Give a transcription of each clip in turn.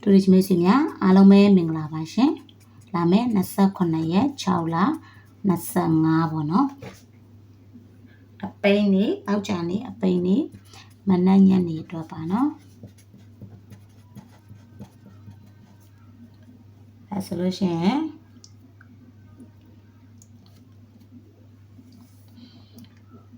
တူရီချင်းမိတ်ဆွေများအားလုံးပဲမင်္ဂလာပါရှင်လာမယ့်28ရက်6လ25ပေါ့နော်အပိန်းနေအောက်ကြနေအပိန်းနေမနက်ညနေအတွက်ပါနော်အဲဆိုလို့ရှိရင်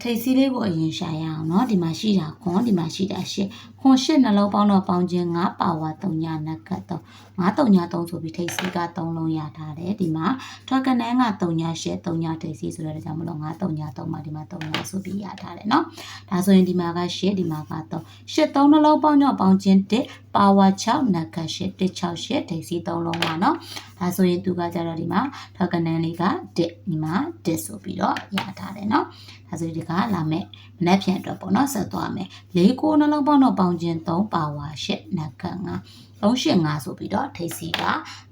ထိတ်စီးလေးကိုအရင်ရှာရအောင်เนาะဒီမှာရှိတာခွန်ဒီမှာရှိတာရှစ် ခွန်ရှစ်နှလုံးပေါင်းတော့ပေါင်းခြင်း9ပါဝါ3ညနက်ကတ်တော့9 3ည3ဆိုပြီးထိတ်စီးက3လုံးရထားတယ်ဒီမှာထွက်ကနန်းက3ညရှစ်3ညထိတ်စီးဆိုတဲ့ကြောင့်မလို့9 3ည3မှာဒီမှာ3ညဆိုပြီးရထားတယ်เนาะဒါဆိုရင်ဒီမှာကရှစ်ဒီမှာက3ရှစ်3နှလုံးပေါင်းတော့ပေါင်းခြင်း1ပါဝါ6နက်ကတ်ရှစ်1 6ရှစ်ထိတ်စီး3လုံးပါเนาะဒါဆိုရင်သူကကြတော့ဒီမှာထွက်ကနန်းလေးက1ဒီမှာ1ဆိုပြီးတော့ရထားတယ်เนาะဒါဆိုဒီကလာမဲ့မနက်ဖြန်အတွက်ပေါ့နော်ဆက်သွားမယ်၄ကိုနှလုံးပေါင်းတော့ပေါင်း ခြင်း3ပါဝါ8နက်ခတ်9 385ဆိုပြီးတော့ထိပ်စီက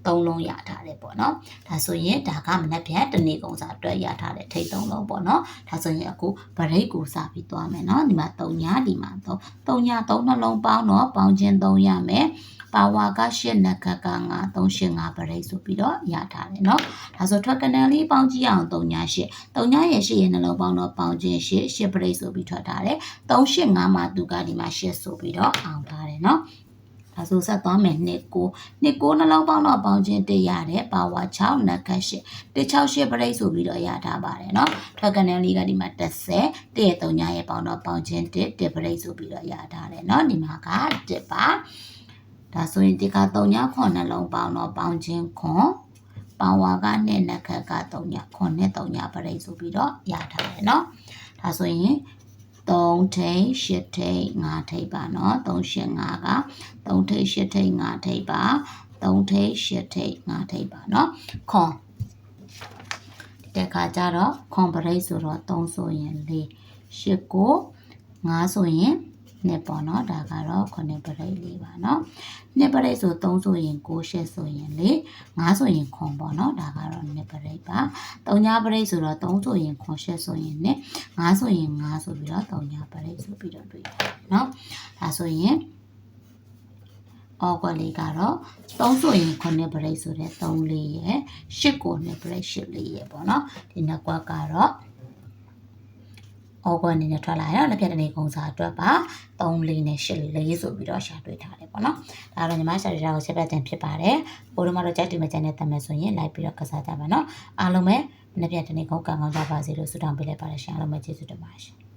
3လုံးရထားတယ်ပေါ့နော်ဒါဆိုရင်ဒါကမနက်ဖြန်တနေ့ကုန်စာအတွက်ရထားတဲ့ထိပ်3လုံးပေါ့နော်ဒါဆိုရင်အခုဗရိတ်ကိုစပြီးသွားမယ်နော်ဒီမှာ3ညဒီမှာ3 3ည3နှလုံးပေါင်းတော့ပေါင်းခြင်း3ရမယ် ပါဝါကရှစ်နက်ကက9 385ပရိတ်ဆိုပြီးတော့ရထားတယ်เนาะဒါဆိုထွက်ကနန်လေးပေါင်းကြည့်အောင်3ည8 3ညရဲ့8ရဲ့နှလုံးပေါင်းတော့ပေါင်းခြင်း8 8ပရိတ်ဆိုပြီးထွက်ထားတယ်385မှာသူကဒီမှာ8ဆိုပြီးတော့အောင်ထားတယ်เนาะဒါဆိုဆက်သွားမယ်နှစ်ကိုနှစ်ကိုနှလုံးပေါင်းတော့ပေါင်းခြင်း1ရတယ်ပါဝါ6နက်ခတ်8 168ပရိတ်ဆိုပြီးတော့ရထားပါတယ်เนาะထွက်ကနန်လေးကဒီမှာ30တရဲ့3ညရဲ့ပေါင်းတော့ပေါင်းခြင်း1 1ပရိတ်ဆိုပြီးတော့ရထားတယ်เนาะဒီမှာက1ပါ ဒါဆိုရင်တစ်က3ည9နှလုံးပေါင်းတော့ပေါင်းခြင်းခွန်ပေါင်းဝါက2နှက်ခက်က3ည9နဲ့3ညပရိဆိုပြီးတော့ရထားတယ်နော်ဒါဆိုရင်3ထိန်8ထိန်5ထိန်ပါနော်3 8 5က3ထိန်8ထိန်5ထိန်ပါ3ထိန်8ထိန်5ထိန်ပါနော်ခွန်တဲ့ခါကျတော့ခွန်ပရိဆိုတော့3ဆိုရင်4 8 9 5ဆိုရင်9 နှစ်ပေါ့နော်ဒါကတော့ခုနှစ်ပရိတ်လေးပါနော်နှစ်ပရိတ်ဆို3ဆိုရင်9 10ဆိုရင်လေ5ဆိုရင်ခွန်ပေါ့နော်ဒါကတော့နှစ်ပရိတ်ပါ3ညပရိတ်ဆိုတော့3ဆိုရင်ခွန်10ဆိုရင်နှစ်5ဆိုရင်5ဆိုပြီးတော့3ညပရိတ်ဆိုပြီးတော့တွေ့ရတယ်နော်ဒါဆိုရင်အော်ကွက်လေးကတော့3ဆိုရင်9ပရိတ်ဆိုတဲ့3လေးရယ်10ကို2ပရိတ်10လေးရယ်ပေါ့နော်ဒီနှစ်ကွက်ကတော့ အော်ကွက်အနေနဲ့ထွက်လာရင်တော့လက်ပြတဲ့နေကုံစာအတွက်ပါ3လေးနဲ့8လေးဆိုပြီးတော့ရှာတွေ့ထားတယ်ပေါ့နော်ဒါတော့ညီမရှာတွေ့တာကိုချက်ပတ်တင်ဖြစ်ပါတယ်ပို့တော့မှတော့ကြိုက်တူမကြတဲ့တမန်ဆိုရင်လိုက်ပြီးတော့ကစားကြပါနော်အားလုံးပဲလက်ပြတဲ့နေကုံကံကောင်းကြပါစေလို့ဆုတောင်းပေးလိုက်ပါတယ်ရှင်အားလုံးပဲကျေးဇူးတင်ပါတယ်ရှင်